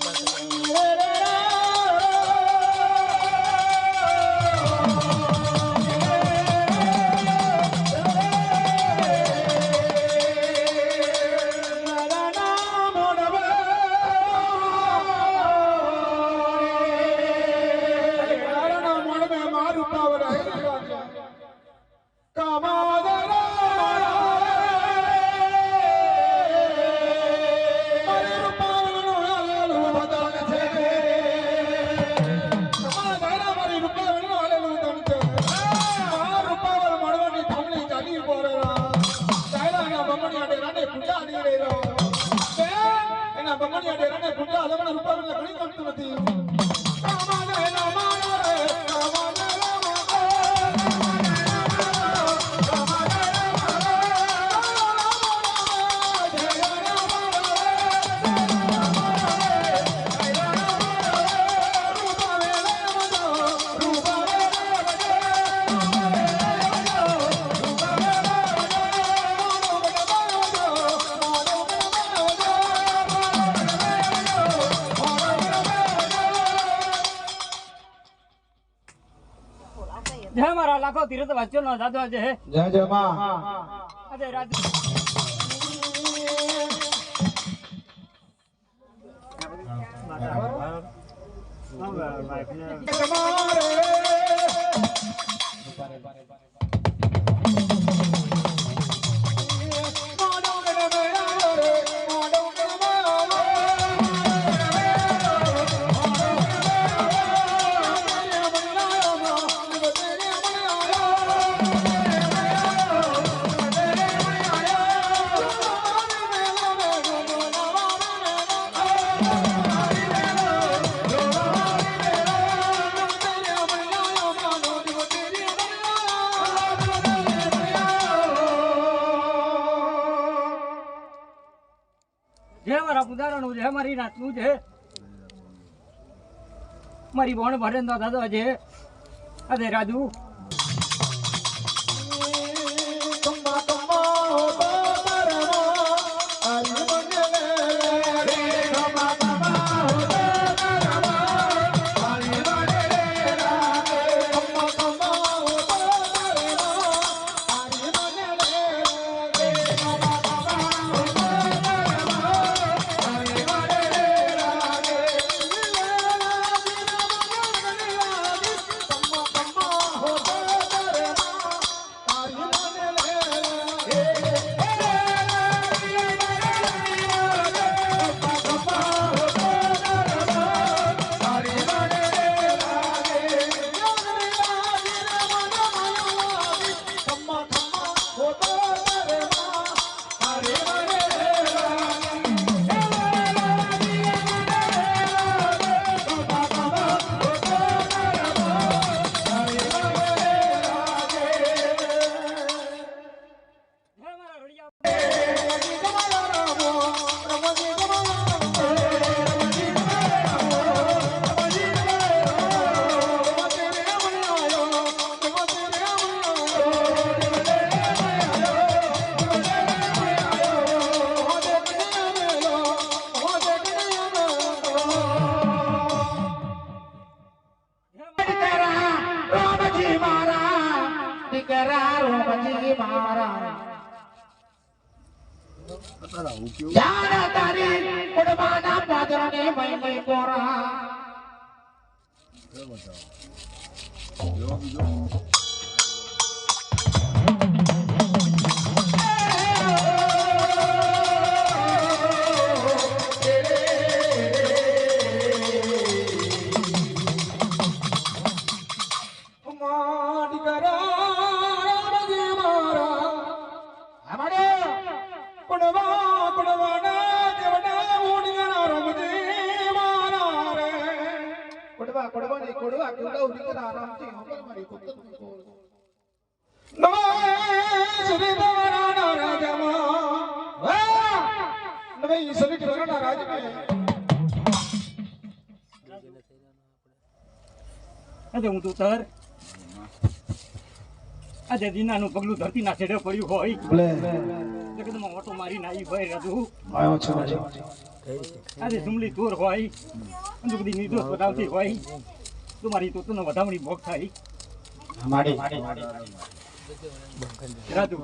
Thank you. ಕಂಪನಿಯ ಡೆರನೆ ಗುಡ್ಡ ಹಲವನ ರೂಪಾಯಿಗಳ ಕಡಿತ જય મારા લાખો તીર્થ વાંચ્યો નો દાદો જય જય જય માં. આજે રાજ જય મારા પુદારાનું છે મારી નાતનું છે. મારી બોણ ભરે દાદા છે. અરે રાજુ. જય દીકરા રોમજી મારા જાણ તારી કુડમાના પાદરને મહિમે કોરા. કુડવા કુડવા ની કુડવા કુડવા ઉડીકરા રામજી ઉપર મારી કુત્તમ કોલ નમઃ શ્રી દેવરાના રાજામાં. નમઃ શ્રી દેવરાના રાજમાં. આજે હું તું તર આજે દીનાનું પગલું ધરતી ના છેડે પડ્યું હોય. જગતમાં ઓટો મારી આવી ભાઈ રાજુ. આવ્યો છો. આજે સુમલી દૂર હોય અંજુ બધી નિર્દોષ બતાવતી હોય. તમારી તો તને વધામણી ભોગ થાય. રાજુ